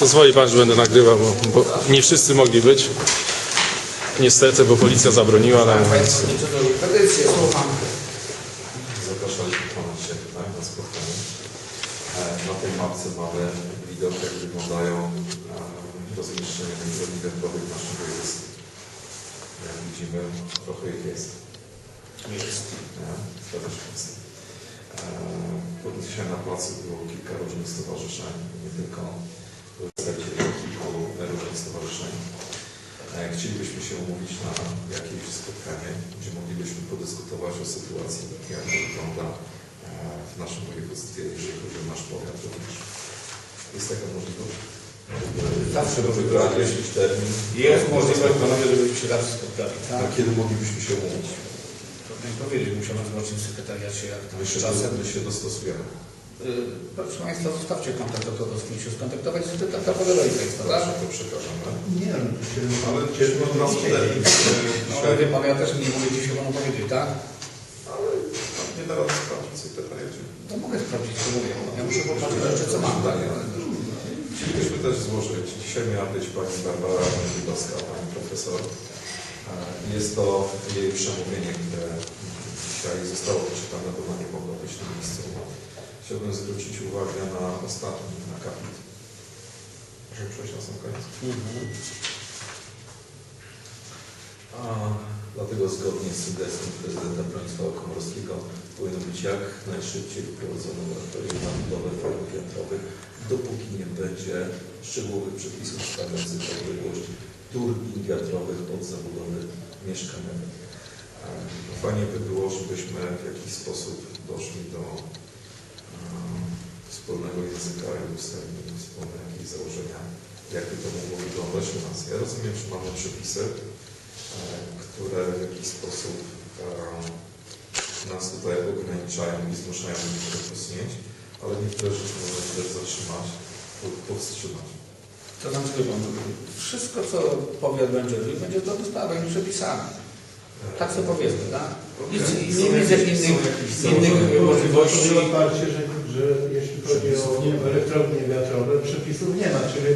Pozwoli pan, że będę nagrywał, bo, bo nie wszyscy mogli być. Niestety, bo policja zabroniła nam, więc... Państwo nie czytali petycję, słucham. Zapraszaliśmy Pana dzisiaj tutaj na spotkanie. E, Na tej mapce mamy widok, jak wyglądają e, rozmieszczenia elektrowni wiatrowych w naszym województwie. Jak widzimy, trochę ich jest. Jest. Nie? Zgadza się. E, bo Dzisiaj na placu było kilka różnych stowarzyszeń, nie tylko przedstawicieli kilku różnych stowarzyszeń. E, Chcielibyśmy się umówić na jakieś spotkanie, gdzie moglibyśmy podyskutować o sytuacji, jak to wygląda e, w naszym województwie, jeżeli chodzi o nasz powiat również. Jest taka możliwość? Zawsze Żeby możliwość. wyjaśnić termin. Jest możliwość, panowie, żebyśmy się zawsze spotkali. A Tak? kiedy moglibyśmy się umówić? Mi powiedzieć, musiałem zobaczyć w sekretariacie, jak tam My z się, czasem. my się dostosujemy. Yy, Proszę Państwa, zostawcie kontakt, to z kim się skontaktować, to tak zapowiadali Państwo, tak? Proszę, to przekażemy. Nie wiem, się Ale ciężko od termin. No ale wie Pan, ja też nie mogę dzisiaj Panu powiedzieć, tak? Ale nie da rady sprawdzić sekretariacie. To mogę sprawdzić, co mówię. Ja muszę popatrzeć rzeczy, co mam. Zdanie. Chcielibyśmy też złożyć, dzisiaj miała być pani Barbara Wydowska, pani profesor. E, Jest to jej przemówienie, które dzisiaj zostało przeczytane, bo ona nie mogła być na miejscu. Chciałbym zwrócić uwagę na ostatni akapit. Proszę przejść na sam koniec. A, dlatego zgodnie z sugestią prezydenta Bronisława Komorowskiego powinno być jak najszybciej wprowadzone moratorium na budowę farm wiatrowych, dopóki nie będzie szczegółowych przepisów stawiających odległość turbin wiatrowych od zabudowy mieszkaniowej. E, Fajnie by było, żebyśmy w jakiś sposób doszli do e, wspólnego języka i ustalili wspólne jakieś założenia, jakby to mogło wyglądać u nas. Ja rozumiem, że mamy przepisy, e, które w jakiś sposób e, nas tutaj ograniczają i zmuszają do niektórych posunięć, ale niektóre rzeczy można też zatrzymać lub powstrzymać. To znaczy, wie Pan, wszystko, co powiat będzie robił, będzie zgodne z prawem i przepisami. Tak sobie powiedzmy, tak? Nic, nie widzę innych, innych możliwości. Oparcie, że, że jeśli chodzi o elektrownie wiatrowe, przepisów nie ma, czyli,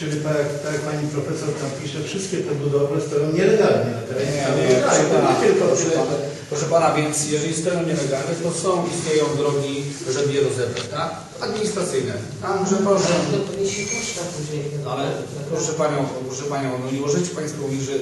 czyli tak, jak, tak jak pani profesor tam pisze, wszystkie te budowle stoją nielegalnie na terenie Nie, nie, proszę pana, nie tylko proszę przy- pana, proszę pana, więc jeżeli stoją nielegalne, to są, istnieją drogi, żeby je rozebrać, tak? Administracyjne. A może proszę, To poniesie koszta później. ale proszę panią, proszę panią, no nie możecie państwo mówić, że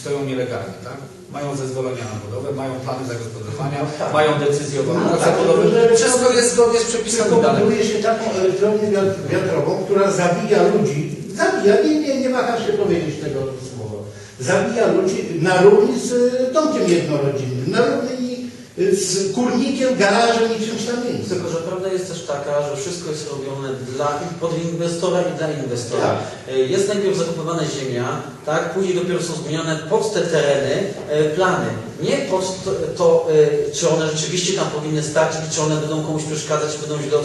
stoją nielegalnie, tak? Mają zezwolenia na budowę, mają plany zagospodarowania, mają decyzję o warunkach zabudowy. Wszystko jest zgodnie z przepisami buduje się taką elektrownię wiat- wiatrową, która zabija ludzi. Zabija, nie, nie, nie waham się powiedzieć tego słowa. Zabija ludzi na równi z y, domkiem jednorodzinnym, na równi y, z kurnikiem, garażem i czymś tam innym. Tylko, że prawda jest też taka, że wszystko jest robione dla, pod inwestora i dla inwestora. Tak. E, Jest najpierw zakupywana ziemia, tak, później dopiero są zmienione pod te tereny e, plany. Nie pod to, to e, czy one rzeczywiście tam powinny stać i czy one będą komuś przeszkadzać, czy będą źle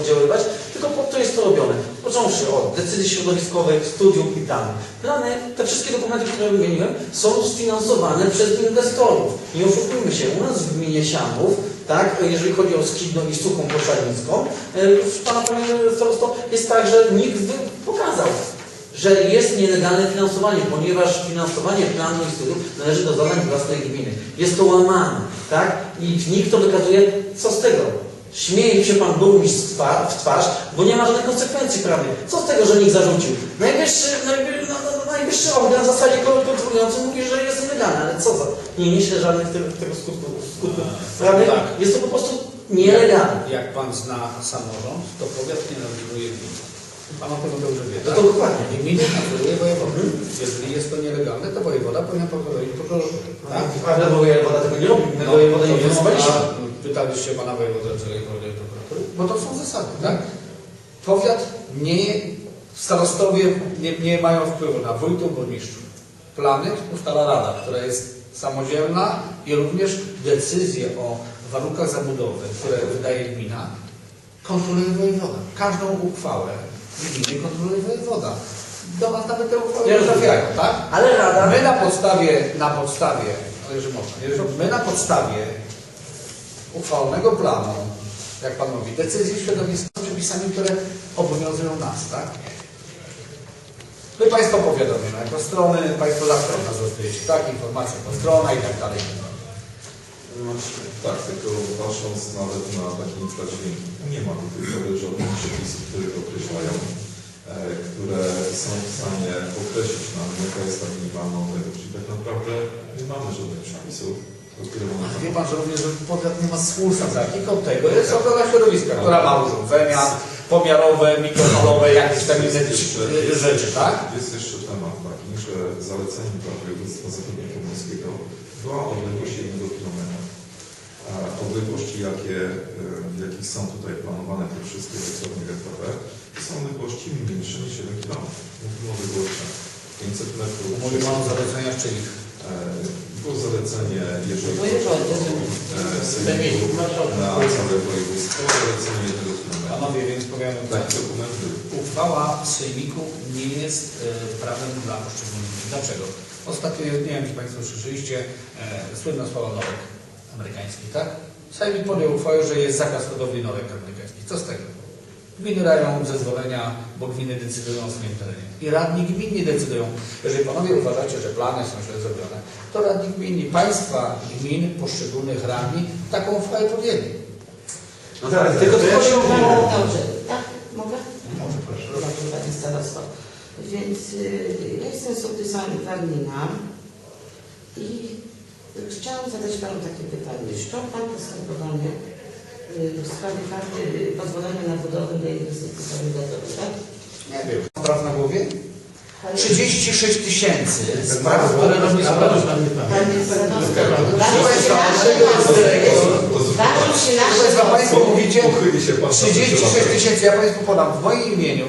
oddziaływać, tylko pod to jest to robione. Począwszy od decyzji środowiskowych, studium i plany. Plany, te wszystkie dokumenty, które wymieniłem, są sfinansowane przez inwestorów. Nie oszukujmy się, u nas w gminie Sianów, tak, jeżeli chodzi o Skidno i Suchą Koszalińską, e, pana panie jest tak, że nikt pokazał, że jest nielegalne finansowanie, ponieważ finansowanie planu i studiów należy do zadań własnej gminy. Jest to łamane, tak? I nikt to wykazuje, co z tego? Śmieje się pan burmistrz w twa- w twarz, bo nie ma żadnych konsekwencji prawnych. Co z tego, że nikt zarzucił? Najwyższy, najwy, no, no, najwyższy organ w zasadzie ko- kontrolujący mówi, że jest nielegalne, ale co za? Nie niesie żadnych tego, tego skutków, skutków prawnych. Tak. Jest to po prostu nielegalne. Jak pan zna samorząd, to powiat nie nadzoruje gminy. Pan o tym dobrze wie. No tak? to dokładnie. Gminy nadzoruje wojewoda. Jeżeli jest to nielegalne, to wojewoda powinien prowadzić prokuror. Tak? Ale wojewoda tego nie robi. My wojewoda nie wyzwaliśmy. Pytaliście pana czy powiedział do prokuratury? Bo to są zasady, tak? Powiat nie, starostowie nie, nie mają wpływu na wójtów, burmistrzów. Plany ustala rada, która jest samodzielna i również decyzje o warunkach zabudowy, które wydaje gmina, kontroluje wojewoda. Każdą uchwałę w gminie kontroluje wojewoda. Do nas nawet te uchwały nie trafiają, tak? Ale Rada... My na podstawie, na podstawie, ale że można, my na podstawie uchwalonego planu jak Pan mówi, decyzji środowiskowych przepisami, które obowiązują nas, tak? My Państwo powiadomimy, jako strony, Państwo zawsze od nas dostajecie, tak, informacje po stronach i tak dalej. Tak, tylko patrząc nawet na takim przykładzie, nie ma pory żadnych przepisów, które określają, e, które są w stanie określić nam, jaka jest ta minimalna odległość. Czyli tak naprawdę nie mamy żadnych przepisów, mamy wie Pan, że również że powiat nie ma służb takiego tego, jest ochrona środowiska, która ma urządzenia pomiarowe, mikrofalowe, jakieś tam inne Jeszcze- rzeczy, tak? Jest jeszcze temat taki, że zaleceniem dla województwa zachodniopomorskiego była odległość 1 km. A odległości, jakie, w jakich są tutaj planowane te wszystkie elektrownie wiatrowe, to są odległości mniejsze niż 7 km. Mówimy o odległościach 500 metrów. Mówi Pan o zaleceniach, czyli E, Było zalecenie, jeżeli e, sejmiku na całe województwo, zalecenie 1 km. Panowie, więc powiem tak. Taki dokument był. Uchwała Sejmiku nie jest e, prawem dla poszczególnych. Dlaczego? Ostatnio, nie wiem, czy Państwo słyszeliście, e, słynna sprawa norek amerykańskich, tak? Sejmik podjął uchwałę, że jest zakaz hodowli norek amerykańskich. Co z tego? Gminy dają zezwolenia, bo gminy decydują o swoim terenie. I radni gminni decydują. Jeżeli panowie uważacie, że plany są źle zrobione, to radni gminni, państwa gmin, poszczególnych radni taką uchwałę podjęli. No Tak, tak, tylko to ja się- Dobrze, tak, mogę? Może proszę. Dobrze, Pani Starosto. Więc y, ja jestem sołtysem Warmina i chciałam zadać Panu takie pytanie. Wszczął Pan postępowanie y, w sprawie karty y, pozwolenia budowę dla inwestycji korytarzowej, tak? Nie wiem. Spraw na głowie? Panie- 36 tysięcy spraw, które robi. Państwo mówicie Pochyli się pan 36 tysięcy, ja Państwu podam, w moim imieniu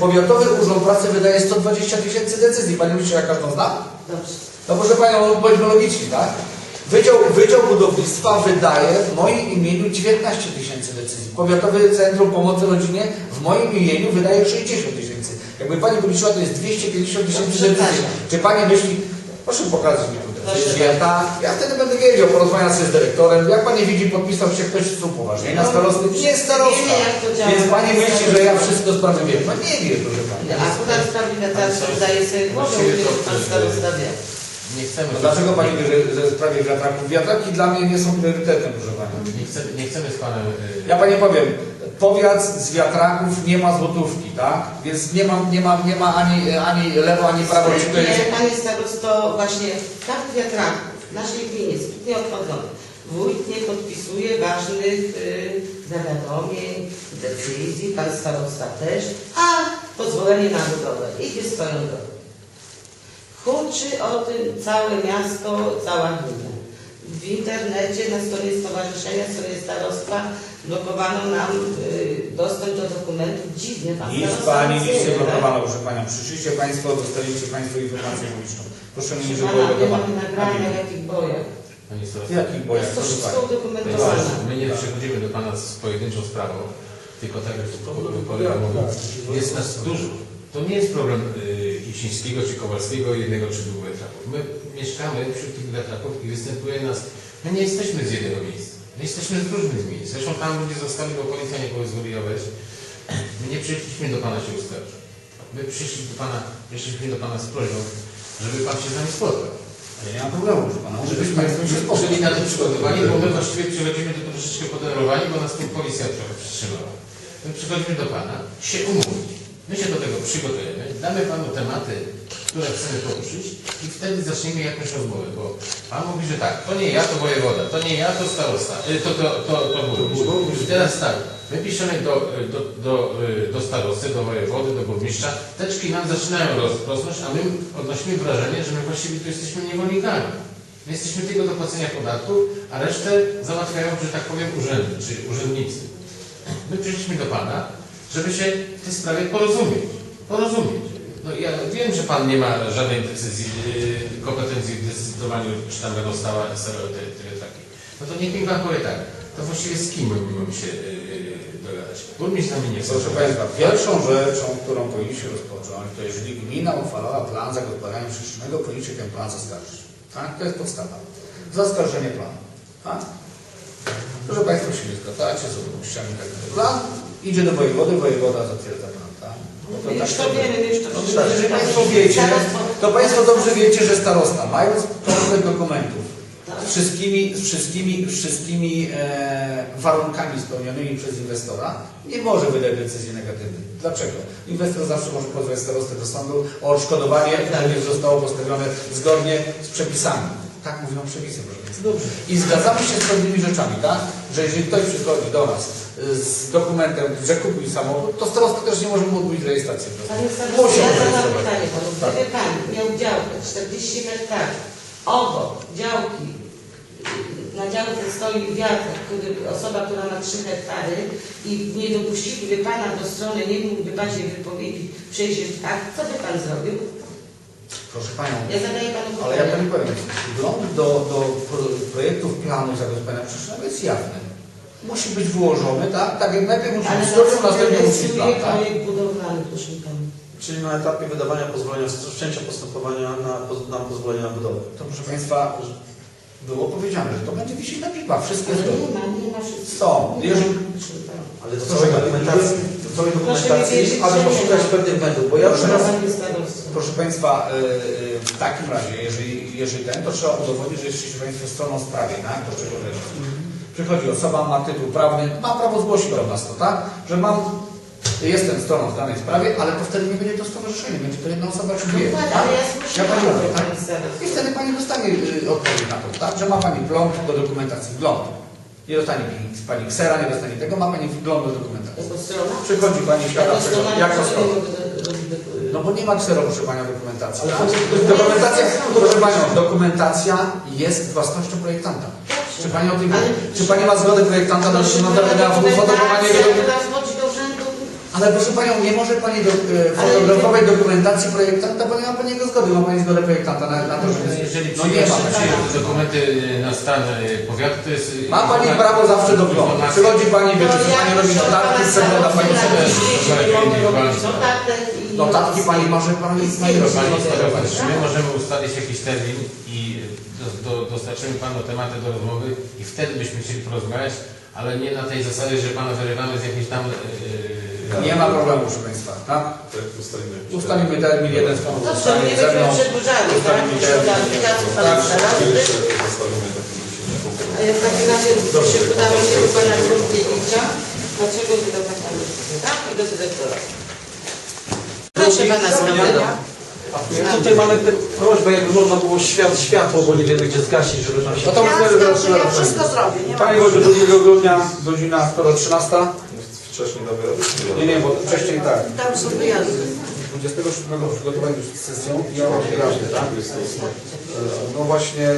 Powiatowy Urząd Pracy wydaje 120 tysięcy decyzji. Pani myśli, że ja każdą znam? Dobrze. No proszę Panią, bądźmy logiczni, tak? Wydział, Wydział Budownictwa wydaje w moim imieniu 19 tysięcy decyzji. Powiatowe Centrum Pomocy Rodzinie w moim imieniu wydaje 60 tysięcy. Jakby Pani policzyła, to jest 250 tysięcy Dobrze, decyzji. Czy Pani myśli, proszę pokazać mi tutaj. Ja, tak, ja wtedy będę wiedział, porozmawiam sobie z dyrektorem. Jak Pani widzi, podpisał się ktoś z upoważnienia na starosty. Nie starosta. To działa. Więc Pani myśli, że ja wszystko sprawy wiem. No nie wiem, proszę Pani. Akurat w sprawie wiatraczy zdaje sobie głowę, że Pan Starosta wie. Nie chcemy, No dlaczego Pani wie, że, że w sprawie wiatraków? Wiatraki dla mnie nie są priorytetem, proszę Pani. nie chcemy, nie chcemy z Panem... y, Ja Pani powiem, powiat z wiatraków nie ma złotówki, tak? Więc nie ma, nie ma, nie ma ani, ani lewo, ani prawo. Czy to jest... Nie, Panie Starosto, właśnie kart wiatraków w naszej gminie sprytnie obchodzone. Wójt nie podpisuje ważnych y, zawiadomień, decyzji, Pan Starosta też, a pozwolenie na budowę idzie swoją drogą. Huczy o tym całe miasto, cała gmina. W internecie na stronie Stowarzyszenia, stronie Starostwa blokowano nam y, dostęp do dokumentów. Dziwnie, Pan Nic Pani nic nie wie, tak? blokowano, proszę Panią. Przyszliście Państwo, dostaliście Państwo informację publiczną. Proszę mi, Proszę żeby Pana, mamy nagrania w jakich bojach. Panie W Starostwo, jakich To bojach, jest to proszę wszystko Pani? udokumentowane. my nie przychodzimy do Pana z pojedynczą sprawą, tylko tak jak kolega mówił, jest nas dużo. To nie jest problem y, Iwsińskiego czy Kowalskiego, jednego czy dwóch wiatraków. My mieszkamy wśród tych wiatraków i występuje nas... My nie jesteśmy z jednego miejsca. My jesteśmy z różnych miejsc. Zresztą tam ludzie zostali, bo policja nie pozwoliła wejść. My nie przyszliśmy do Pana się uskarżyć. My przyszliśmy do Pana, przyszliśmy do Pana z prośbą, żeby Pan się z nami spotkał. Ja nie mam problemu, proszę Pana. Żebyśmy byli na to przygotowani, bo my właściwie przychodzimy tu troszeczkę podenerwowani, bo nas tu policja trochę przytrzymała. My przychodzimy do Pana się umówić. My się do tego przygotujemy, damy Panu tematy, które chcemy poruszyć i wtedy zaczniemy jakąś rozmowę, bo Pan mówi, że tak, to nie ja, to wojewoda, to nie ja, to starosta, y, to, to, to, to burmistrz. I teraz tak, my piszemy do, y, do, do, y, do starosty, do wojewody, do burmistrza, teczki nam zaczynają roz, rosnąć, a my odnosimy wrażenie, że my właściwie tu jesteśmy niewolnikami. My jesteśmy tylko do płacenia podatków, a resztę załatwiają, że tak powiem, urzędy, czyli urzędnicy. My przyszliśmy do Pana, żeby się w tej sprawie porozumieć. Porozumieć. No ja wiem, że Pan nie ma żadnej decyzji, yy, kompetencji w decydowaniu, czy tam będą stała stałe te, te wiatraki. No to niech mi Pan powie tak, to właściwie z kim my mamy się yy, dogadać? Burmistrz z nami nie chce. Proszę Państwa, pierwszą rzeczą, którą powinniśmy rozpocząć, to jeżeli gmina uchwalała plan zagospodarowania przestrzennego, powinniście ten plan zaskarżyć. Tak? To jest podstawa. Zaskarżenie planu. Tak? Proszę Państwa, się nie zgadzacie, są dopuszczami tak. Plan idzie do wojewody, wojewoda zatwierdza plan? No to My tak No jeżeli Państwo wiecie, to Państwo dobrze wiecie, że starosta, mając komplet dokumentów, z wszystkimi, z wszystkimi, wszystkimi e, warunkami spełnionymi przez inwestora, nie może wydać decyzji negatywnej. Dlaczego? Inwestor zawsze może pozwać starostę do sądu o odszkodowanie, które zostało postawione zgodnie z przepisami. Tak mówią przepisy, proszę Państwa. I zgadzamy się z pewnymi rzeczami, tak? Że jeżeli ktoś przychodzi do nas y, z dokumentem, że kupił samochód, to starosta też nie może mu odmówić rejestracji. Panie Stanisławie, ja zadam pytanie panu. Tak. Gdyby pan miał działkę 40 hektarów, obok działki, na działce stoi wiatr, który, osoba, która ma 3 hektary i nie dopuściliby pana do strony, nie mógłby pan się wypowiedzieć, przejść akt, co by pan zrobił? Proszę Panią, Ja zadaję panu ale ja. Pani powiem, wgląd do, do pro- projektów planów zagospodarowania przestrzennego jest jawny. Musi być wyłożony, tak? Tak jak najpierw musi być na zrobiony, następnie musi być plan, tak? projekt budowlany, proszę pana? Czyli na etapie wydawania pozwolenia, wszczęcia postępowania na, na pozwolenie na budowę. To proszę Państwa, było powiedziane, że to będzie wisieć na pipa, wszystkie Ale zgody. nie ma, nie ma wszystko. Są. Jeżeli. Ale do całej dokumentacji, do całej dokumentacji, ale poszukać pewnych błędów, bo ja już raz. Proszę Państwa, y, y, w takim razie, jeżeli, jeżeli ten, to trzeba udowodnić, że jesteście Państwo stroną sprawy, tak? Do czego. Przychodzi osoba, ma tytuł prawny, ma prawo zgłosić do nas to, tak? Że mam, jestem stroną w danej sprawie, ale to wtedy nie będzie to stowarzyszenie, będzie to jedna osoba czy dwie, Dokładnie, tak? ale ja Pani mówię, tak? I wtedy Pani dostanie y, odpowiedź na to, tak? Że ma Pani wgląd do dokumentacji, wgląd. Nie dostanie Pani, ksera, nie dostanie tego, ma Pani wgląd do dokumentacji. Przychodzi Pani, siada, Jako strona, jako proszę strona. nie robić do- No bo nie ma ksero, proszę Panią, dokumentacji. Ale tak? Dokumentacja, proszę Panią, dokumentacja jest własnością projektanta. Czy Pani o tym Czy Pani ma zgodę projektanta na Proszę na Ale proszę Panią, nie może Pani do, e, fotografować dokumentacji projektanta, bo nie ma Pani jego zgody. Ma Pani zgodę projektanta na, na to, że... Jeżeli No nie ma. dokumenty na stan y, powiatu, to jest... Ma Pani prawo zawsze do wglądu. informacja- Przychodzi Pani, wie, czy Pani robi notatki, przegląda Pani sobie... nie Notatki Pani może Pani Pani Pani robi. starosta, czy my możemy ustalić jakiś termin i do, do, dostarczymy Panu tematy do rozmowy i wtedy byśmy chcieli porozmawiać, ale nie na tej zasadzie, że Pana wyrywamy z jakiejś tam... Nie ma problemu, proszę Państwa. Tak? Tak, ustalimy. Ustalimy termin, jeden z Panów Dobrze, zostanie nie ze mną. będziemy przedłużali, tak? Ustalimy termin. pana, pana Tak. starosty. Ustalimy takie 10 punktów. A ja w takim razie się pytamy się do pana Królkiewicza, dlaczego wydał taka decyzja, tak? I do dyrektora. Proszę pana Skandera. Tutaj mamy tę prośbę, jakby można było świat, światło, bo nie wiemy gdzie zgasić, żeby nam się... No to Ja, ja, ja wszystko zrobię, nie ma Panie Boże, 2 grudnia, godzina skoro 13? Wcześniej damy radę? Nie, nie, bo wcześniej tak. Tam są wyjazdy. 27 przygotowanie do sesją i ja mam wyjazdy, tak? No właśnie,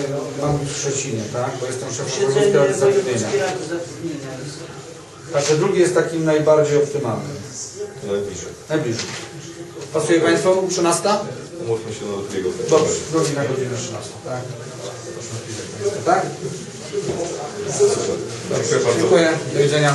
mam być w Szczecinie, tak? Bo jestem szefem Wojewódzkiej Rady Zatrudnienia. Zatrudnienia. Także drugi jest takim najbardziej optymalnym. Najbliżej. Najbliżej. Pasuje Państwu 13? Umówmy się na drugiego. Dobrze, drugi na godzinę 13, tak? Tak? Dziękuję bardzo. Dziękuję, do widzenia.